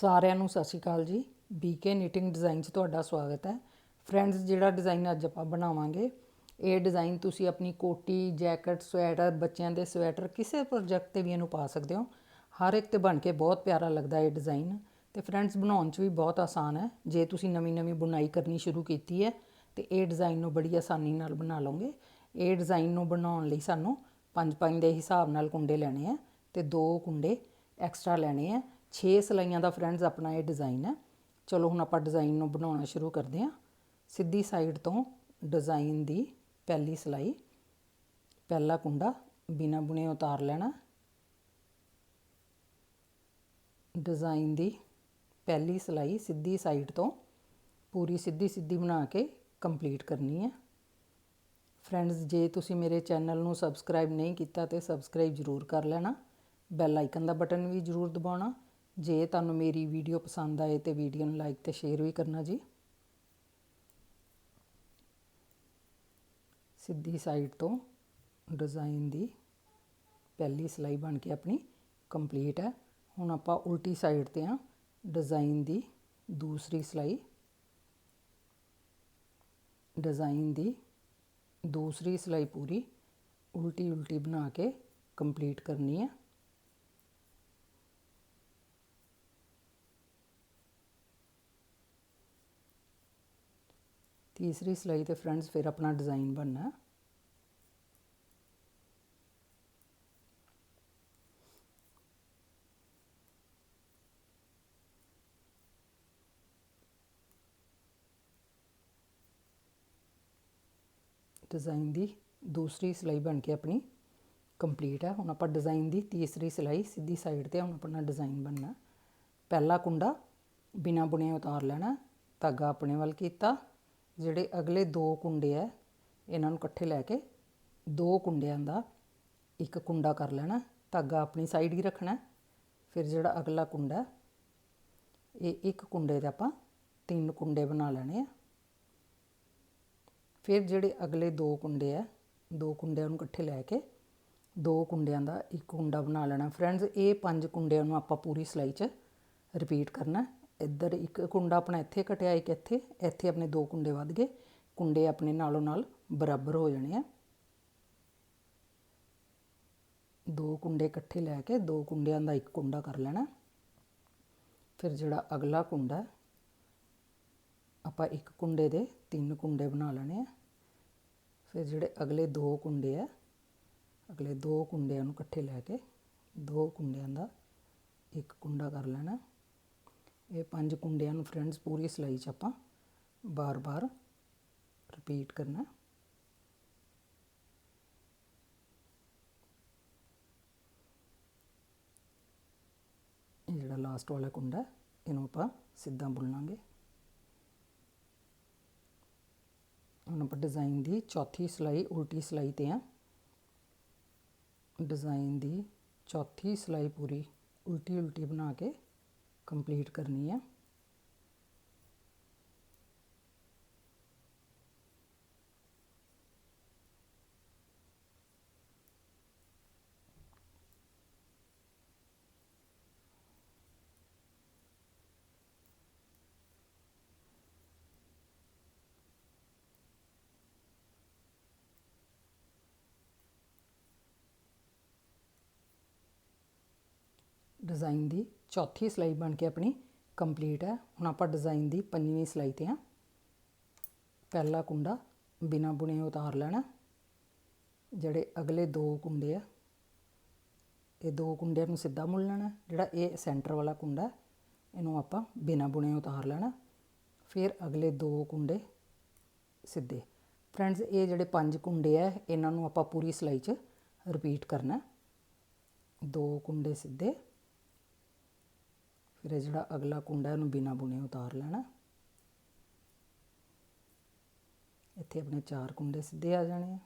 ਸਾਰਿਆਂ ਨੂੰ ਸਤਿ ਸ਼੍ਰੀ ਅਕਾਲ ਜੀ। ਬੀਕੇ ਨੀਟਿੰਗ ਡਿਜ਼ਾਈਨ 'ਚ ਤੁਹਾਡਾ ਸਵਾਗਤ ਹੈ। ਫਰੈਂਡਸ ਜਿਹੜਾ ਡਿਜ਼ਾਈਨ ਅੱਜ ਆਪਾਂ ਬਣਾਵਾਂਗੇ, ਇਹ ਡਿਜ਼ਾਈਨ ਤੁਸੀਂ ਆਪਣੀ ਕੋਟੀ ਜੈਕਟ ਸਵੈਟਰ ਬੱਚਿਆਂ ਦੇ ਸਵੈਟਰ ਕਿਸੇ ਪ੍ਰੋਜੈਕਟ ਤੇ ਵੀ ਇਹਨੂੰ ਪਾ ਸਕਦੇ ਹੋ। ਹਰ ਇੱਕ ਤੇ ਬਣ ਕੇ ਬਹੁਤ ਪਿਆਰਾ ਲੱਗਦਾ ਇਹ ਡਿਜ਼ਾਈਨ ਤੇ ਫਰੈਂਡਸ ਬਣਾਉਣ 'ਚ ਵੀ ਬਹੁਤ ਆਸਾਨ ਹੈ। ਜੇ ਤੁਸੀਂ ਨਵੀਂ ਨਵੀਂ ਬੁਣਾਈ ਕਰਨੀ ਸ਼ੁਰੂ ਕੀਤੀ ਹੈ, ਤੇ ਇਹ ਡਿਜ਼ਾਈਨ ਨੂੰ ਬੜੀ ਆਸਾਨੀ ਨਾਲ ਬਣਾ ਲਓਗੇ। ਇਹ ਡਿਜ਼ਾਈਨ ਨੂੰ ਬਣਾਉਣ ਲਈ ਸਾਨੂੰ 5-5 ਦੇ ਹਿਸਾਬ ਨਾਲ ਕੁੰਡੇ ਲੈਣੇ ਆ ਤੇ ਦੋ ਕੁੰਡੇ ਐਕਸਟਰਾ ਲੈਣੇ ਆ 6 ਸਲਾਈਆਂ ਦਾ ਫਰੈਂਡਸ ਆਪਣਾ ਇਹ ਡਿਜ਼ਾਈਨ ਹੈ। ਚਲੋ ਹੁਣ ਆਪਾਂ ਡਿਜ਼ਾਈਨ ਨੂੰ ਬਣਾਉਣਾ ਸ਼ੁਰੂ ਕਰਦੇ ਹਾਂ। ਸਿੱਧੀ ਸਾਈਡ ਤੋਂ ਡਿਜ਼ਾਈਨ ਦੀ ਪਹਿਲੀ ਸਲਾਈ। ਪਹਿਲਾ ਕੁੰਡਾ ਬਿਨਾ ਬੁਣੇ ਉਤਾਰ ਲੈਣਾ। ਡਿਜ਼ਾਈਨ ਦੀ ਪਹਿਲੀ ਸਲਾਈ ਸਿੱਧੀ ਸਾਈਡ ਤੋਂ ਪੂਰੀ ਸਿੱਧੀ ਸਿੱਧੀ ਬਣਾ ਕੇ ਕੰਪਲੀਟ ਕਰਨੀ ਹੈ। ਫਰੈਂਡਸ, ਜੇ ਤੁਸੀਂ ਮੇਰੇ ਚੈਨਲ ਨੂੰ ਸਬਸਕ੍ਰਾਈਬ ਨਹੀਂ ਕੀਤਾ ਤੇ ਸਬਸਕ੍ਰਾਈਬ ਜ਼ਰੂਰ ਕਰ ਲੈਣਾ। ਬੈਲ ਆਈਕਨ ਦਾ ਬਟਨ ਵੀ ਜ਼ਰੂਰ ਦਬਾਉਣਾ। ਜੇ ਤੁਹਾਨੂੰ ਮੇਰੀ ਵੀਡੀਓ ਪਸੰਦ ਆਏ ਤੇ ਵੀਡੀਓ ਨੂੰ ਲਾਈਕ ਤੇ ਸ਼ੇਅਰ ਵੀ ਕਰਨਾ ਜੀ। ਸਿੱਧੀ ਸਾਈਡ ਤੋਂ ਡਿਜ਼ਾਈਨ ਦੀ ਪਹਿਲੀ ਸਲਾਈ ਬਣ ਕੇ ਆਪਣੀ ਕੰਪਲੀਟ ਹੈ। ਹੁਣ ਆਪਾਂ ਉਲਟੀ ਸਾਈਡ ਤੇ ਆ ਡਿਜ਼ਾਈਨ ਦੀ ਦੂਸਰੀ ਸਲਾਈ। ਡਿਜ਼ਾਈਨ ਦੀ ਦੂਸਰੀ ਸਲਾਈ ਪੂਰੀ ਉਲਟੀ ਉਲਟੀ ਬਣਾ ਕੇ ਕੰਪਲੀਟ ਕਰਨੀ ਹੈ। ਤੀਸਰੀ ਸਿਲਾਈ ਤੇ ਫਰੈਂਡਸ ਫਿਰ ਆਪਣਾ ਡਿਜ਼ਾਈਨ ਬਣਨਾ ਹੈ। ਡਿਜ਼ਾਈਨ ਦੀ ਦੂਸਰੀ ਸਿਲਾਈ ਬਣ ਕੇ ਆਪਣੀ ਕੰਪਲੀਟ ਹੈ। ਹੁਣ ਆਪਾਂ ਡਿਜ਼ਾਈਨ ਦੀ ਤੀਸਰੀ ਸਿਲਾਈ ਸਿੱਧੀ ਸਾਈਡ ਤੇ ਹੁਣ ਆਪਣਾ ਡਿਜ਼ਾਈਨ ਬਣਨਾ ਪਹਿਲਾ ਕੁੰਡਾ ਬਿਨਾ ਬੁਣਿਆ ਉਤਾਰ ਲੈਣਾ ਧਾਗਾ ਆਪਣੇ ਵੱਲ ਕੀਤਾ। ਜਿਹੜੇ ਅਗਲੇ ਦੋ ਕੁੰਡੇ ਆ, ਇਹਨਾਂ ਨੂੰ ਇਕੱਠੇ ਲੈ ਕੇ ਦੋ ਕੁੰਡਿਆਂ ਦਾ ਇੱਕ ਕੁੰਡਾ ਕਰ ਲੈਣਾ, ਧਾਗਾ ਆਪਣੀ ਸਾਈਡ ਹੀ ਰੱਖਣਾ, ਫਿਰ ਜਿਹੜਾ ਅਗਲਾ ਕੁੰਡਾ ਇਹ ਇੱਕ ਕੁੰਡੇ ਦੇ ਆਪਾਂ ਤਿੰਨ ਕੁੰਡੇ ਬਣਾ ਲੈਣੇ ਆ। ਫਿਰ ਜਿਹੜੇ ਅਗਲੇ ਦੋ ਕੁੰਡੇ ਆ, ਦੋ ਕੁੰਡਿਆਂ ਨੂੰ ਇਕੱਠੇ ਲੈ ਕੇ ਦੋ ਕੁੰਡਿਆਂ ਦਾ ਇੱਕ ਕੁੰਡਾ ਬਣਾ ਲੈਣਾ। ਫਰੈਂਡਸ ਇਹ ਪੰਜ ਕੁੰਡਿਆਂ ਨੂੰ ਆਪਾਂ ਪੂਰੀ ਸਲਾਈ 'ਚ ਰਿਪੀਟ ਕਰਨਾ। ਇੱਧਰ ਇੱਕ ਕੁੰਡਾ ਆਪਣਾ ਇੱਥੇ ਕਟਿਆ, ਇੱਕ ਇੱਥੇ ਇੱਥੇ ਆਪਣੇ ਦੋ ਕੁੰਡੇ ਵੱਧ ਗਏ। ਕੁੰਡੇ ਆਪਣੇ ਨਾਲੋਂ ਨਾਲ ਬਰਾਬਰ ਹੋ ਜਾਣੇ ਆ। ਦੋ ਕੁੰਡੇ ਇਕੱਠੇ ਲੈ ਕੇ ਦੋ ਕੁੰਡਿਆਂ ਦਾ ਇੱਕ ਕੁੰਡਾ ਕਰ ਲੈਣਾ। ਫਿਰ ਜਿਹੜਾ ਅਗਲਾ ਕੁੰਡਾ ਆਪਾਂ ਇੱਕ ਕੁੰਡੇ ਦੇ ਤਿੰਨ ਕੁੰਡੇ ਬਣਾ ਲੈਣੇ ਆ। ਫਿਰ ਜਿਹੜੇ ਅਗਲੇ ਦੋ ਕੁੰਡੇ ਆ, ਅਗਲੇ ਦੋ ਕੁੰਡਿਆਂ ਨੂੰ ਇਕੱਠੇ ਲੈ ਕੇ ਦੋ ਕੁੰਡਿਆਂ ਦਾ ਇੱਕ ਕੁੰਡਾ ਕਰ ਲੈਣਾ। ਇਹ ਪੰਜ ਕੁੰਡਿਆਂ ਨੂੰ ਫਰੈਂਡਸ ਪੂਰੀ ਸਿਲਾਈ 'ਚ ਆਪਾਂ ਬਾਰ-ਬਾਰ ਰਿਪੀਟ ਕਰਨਾ। ਇਹ ਜਿਹੜਾ ਲਾਸਟ ਵਾਲਾ ਕੁੰਡਾ, ਇਹਨੂੰ ਆਪਾਂ ਸਿੱਧਾ ਬੁਣਾਂਗੇ ਹੁਣ ਆਪਾਂ ਡਿਜ਼ਾਈਨ ਦੀ ਚੌਥੀ ਸਿਲਾਈ, ਉਲਟੀ ਸਿਲਾਈ ਤੇ ਆ। ਡਿਜ਼ਾਈਨ ਦੀ ਚੌਥੀ ਸਿਲਾਈ ਪੂਰੀ ਉਲਟੀ ਉਲਟੀ ਬਣਾ ਕੇ ਕੰਪਲੀਟ ਕਰਨੀ ਹੈ ਡਿਜ਼ਾਈਨ ਦੀ ਚੌਥੀ ਸਲਾਈ ਬਣ ਕੇ ਆਪਣੀ ਕੰਪਲੀਟ ਹੈ। ਹੁਣ ਆਪਾਂ ਡਿਜ਼ਾਈਨ ਦੀ ਪੰਜਵੀਂ ਸਲਾਈ ਤੇ ਆ ਪਹਿਲਾ ਕੁੰਡਾ ਬਿਨਾ ਬੁਣੇ ਉਤਾਰ ਲੈਣਾ। ਜਿਹੜੇ ਅਗਲੇ ਦੋ ਕੁੰਡੇ ਆ, ਇਹ ਦੋ ਕੁੰਡਿਆਂ ਨੂੰ ਸਿੱਧਾ ਮੁੜ ਲੈਣਾ। ਜਿਹੜਾ ਇਹ ਸੈਂਟਰ ਵਾਲਾ ਕੁੰਡਾ, ਇਹਨੂੰ ਆਪਾਂ ਬਿਨਾ ਬੁਣੇ ਉਤਾਰ ਲੈਣਾ। ਫਿਰ ਅਗਲੇ ਦੋ ਕੁੰਡੇ ਸਿੱਧੇ। ਫਰੈਂਡਸ, ਇਹ ਜਿਹੜੇ ਪੰਜ ਕੁੰਡੇ ਆ, ਇਹਨਾਂ ਨੂੰ ਆਪਾਂ ਪੂਰੀ ਸਲਾਈ 'ਚ ਰਿਪੀਟ ਕਰਨਾ। ਦੋ ਕੁੰਡੇ ਸਿੱਧੇ। ਫਿਰ ਇਹ ਜਿਹੜਾ ਅਗਲਾ ਕੁੰਡਾ ਇਹਨੂੰ ਬਿਨਾ ਬੁਣੇ ਉਤਾਰ ਲੈਣਾ। ਇੱਥੇ ਆਪਣੇ ਚਾਰ ਕੁੰਡੇ ਸਿੱਧੇ ਆ ਜਾਣੇ ਆ।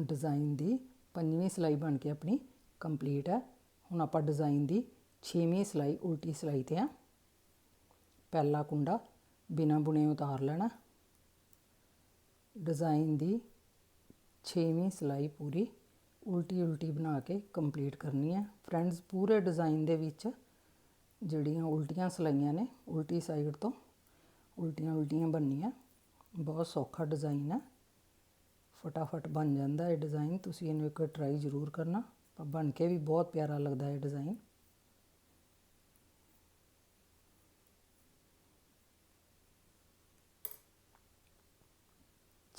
ਡਿਜ਼ਾਈਨ ਦੀ ਪੰਜਵੀਂ ਸਲਾਈ ਬਣ ਕੇ ਆਪਣੀ ਕੰਪਲੀਟ ਹੈ। ਹੁਣ ਆਪਾਂ ਡਿਜ਼ਾਈਨ ਦੀ 6ਵੀਂ ਸਲਾਈ, ਉਲਟੀ ਸਲਾਈ ਤੇ ਆ। ਪਹਿਲਾ ਕੁੰਡਾ ਬਿਨਾ ਬੁਣੇ ਉਤਾਰ ਲੈਣਾ। ਡਿਜ਼ਾਈਨ ਦੀ ਛੇਵੀਂ ਸਿਲਾਈ ਪੂਰੀ ਉਲਟੀ ਉਲਟੀ ਬਣਾ ਕੇ ਕੰਪਲੀਟ ਕਰਨੀ ਹੈ। ਫਰੈਂਡਸ ਪੂਰੇ ਡਿਜ਼ਾਈਨ ਦੇ ਵਿੱਚ ਜਿਹੜੀਆਂ ਉਲਟੀਆਂ ਸਿਲਾਈਆਂ ਨੇ, ਉਲਟੀ ਸਾਈਡ ਤੋਂ ਉਲਟੀਆਂ ਉਲਟੀਆਂ ਬਣਨੀਆਂ। ਬਹੁਤ ਸੌਖਾ ਡਿਜ਼ਾਈਨ ਹੈ। ਫਟਾਫਟ ਬਣ ਜਾਂਦਾ ਇਹ ਡਿਜ਼ਾਈਨ ਤੁਸੀਂ ਇਹਨੂੰ ਇੱਕ ਟਰਾਈ ਜ਼ਰੂਰ ਕਰਨਾ। ਪਰ ਬਣ ਕੇ ਵੀ ਬਹੁਤ ਪਿਆਰਾ ਲੱਗਦਾ ਹੈ ਡਿਜ਼ਾਈਨ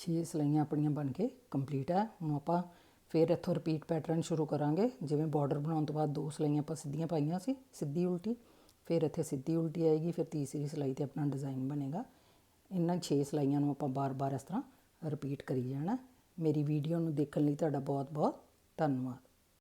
ਛੇ ਸਲਾਈਆਂ ਆਪਣੀਆਂ ਬਣ ਕੇ ਕੰਪਲੀਟ ਹੈ। ਹੁਣ ਆਪਾਂ ਫਿਰ ਇੱਥੋਂ ਰਿਪੀਟ ਪੈਟਰਨ ਸ਼ੁਰੂ ਕਰਾਂਗੇ। ਜਿਵੇਂ ਬਾਰਡਰ ਬਣਾਉਣ ਤੋਂ ਬਾਅਦ ਦੋ ਸਲਾਈਆਂ ਆਪਾਂ ਸਿੱਧੀਆਂ ਪਾਈਆਂ ਸੀ, ਸਿੱਧੀ ਉਲਟੀ, ਫਿਰ ਇੱਥੇ ਸਿੱਧੀ ਉਲਟੀ ਆਏਗੀ, ਫਿਰ ਤੀਸਰੀ ਸਲਾਈ ਤੇ ਆਪਣਾ ਡਿਜ਼ਾਈਨ ਬਣੇਗਾ। ਇਹਨਾਂ 6 ਸਲਾਈਆਂ ਨੂੰ ਆਪਾਂ ਬਾਰ-ਬਾਰ ਇਸ ਤਰ੍ਹਾਂ ਰਿਪੀਟ ਕਰੀ ਜਾਣਾ। ਮੇਰੀ ਵੀਡੀਓ ਨੂੰ ਦੇਖਣ ਲਈ ਤੁਹਾਡਾ ਬਹੁਤ-ਬਹੁਤ ਧੰਨਵਾਦ।